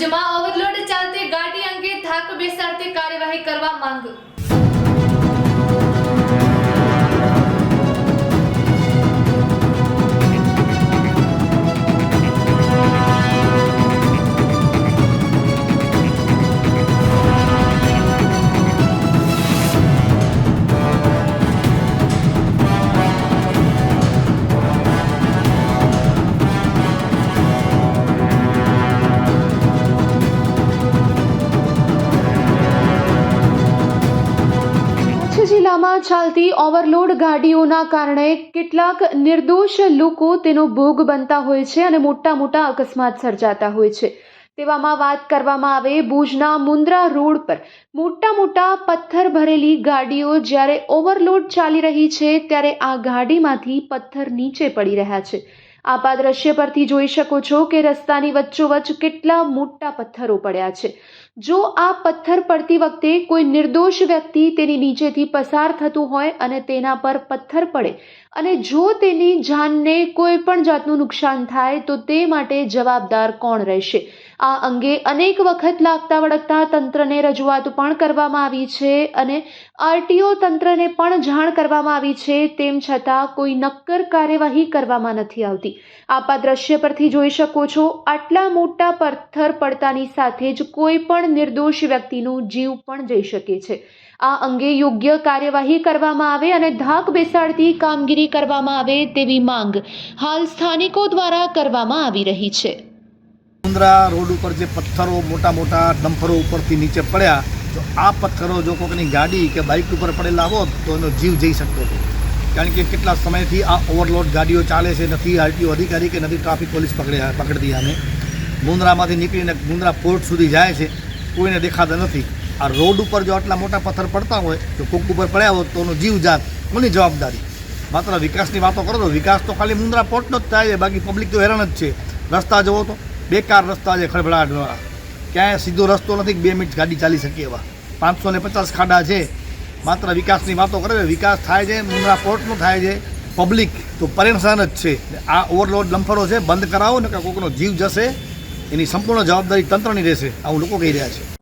ભુજમાં ઓવરલોડ ચાલતી ગાડી અંગે થાક બેસાડતી કાર્યવાહી કરવા માંગ જિલ્લામાં ચાલતી ઓવરલોડ ગાડીઓના કારણે કેટલાક નિર્દોષ લોકો તેનો ભોગ બનતા હોય છે અને મોટા મોટા અકસ્માત સર્જાતા હોય છે. તેવામાં વાત કરવામાં આવે ભુજના મુન્દ્રા રોડ પર. મોટા મોટા પથ્થર ભરેલી ગાડીઓ જ્યારે ઓવરલોડ ચાલી રહી છે ત્યારે આ ગાડીમાંથી પથ્થર નીચે પડી રહ્યા છે. આપ આ દ્રશ્ય પરથી જોઈ શકો છો કે રસ્તાની વચ્ચોવચ્ચ કેટલા મોટા પથ્થરો પડ્યા છે. જો આ પથ્થર પડતી વખતે કોઈ નિર્દોષ વ્યક્તિ તેની નીચેથી પસાર થતું હોય અને તેના પર પથ્થર પડે અને જો તેની જાનને કોઈ પણ જાતનું નુકસાન થાય તો તે માટે જવાબદાર કોણ રહેશે? આ અંગે અનેક વખત લાગતા વળગતા તંત્રને રજૂઆત પણ કરવામાં આવી છે અને આરટીઓ તંત્રને પણ જાણ કરવામાં આવી છે તેમ છતાં કોઈ નક્કર કાર્યવાહી કરવામાં નથી આવતી. આપ આ દ્રશ્ય પરથી જોઈ શકો છો, આટલા મોટા પથ્થર પડતાની સાથે જ કોઈ પણ નિર્દોષ વ્યક્તિનું જીવ પણ જઈ શકે છે. આ અંગે યોગ્ય કાર્યવાહી કરવામાં આવે અને ધાક બેસાડતી કામગીરી કરવામાં આવે તેવી માંગ હાલ સ્થાનિકો દ્વારા કરવામાં આવી રહી છે. મુન્દ્રા રોડ ઉપર જે પથ્થરો મોટા મોટા ડમ્પરો ઉપરથી નીચે પડ્યા, તો આ પથ્થરો જો કોઈની ગાડી કે બાઇક ઉપર પડેલા હોત, તો એનો જીવ જઈ શકતો હતો. કારણ કે કેટલા સમયથી આ ઓવરલોડ ગાડીઓ ચાલે છે, નથી આરટીઓ અધિકારી કે નથી ટ્રાફિક પોલીસ પકડ્યા, પકડતી આને. મુંદ્રામાંથી નીકળીને મુંદ્રા પોર્ટ સુધી જાય છે, કોઈને દેખાતા નથી. આ રોડ ઉપર જો આટલા મોટા પથ્થર પડતા હોય, તો કોક ઉપર પડ્યા હોત, તો એનો જીવ જાત, કોની જવાબદારી? માત્ર વિકાસની વાતો કરો તો વિકાસ તો ખાલી મુંદ્રા પોર્ટનો જ થાય છે બાકી પબ્લિક તો હેરાન જ છે. રસ્તા જવો તો. બેકાર રસ્તા છે ખળભળાટવાળા ક્યાંય સીધો રસ્તો નથી બે મિનિટ ગાડી ચાલી શકે એવા. પાંચસો ને પચાસ ખાડા છે. માત્ર વિકાસની વાતો કરે વિકાસ થાય છે, મુંદ્રા પોર્ટનો થાય છે. પબ્લિક તો પરેશાન જ છે. આ ઓવરલોડ લંફરો છે, બંધ કરાવો ને કે કોઈકનો જીવ જશે, એની સંપૂર્ણ જવાબદારી તંત્રની રહેશે. આવું લોકો કહી રહ્યા છે.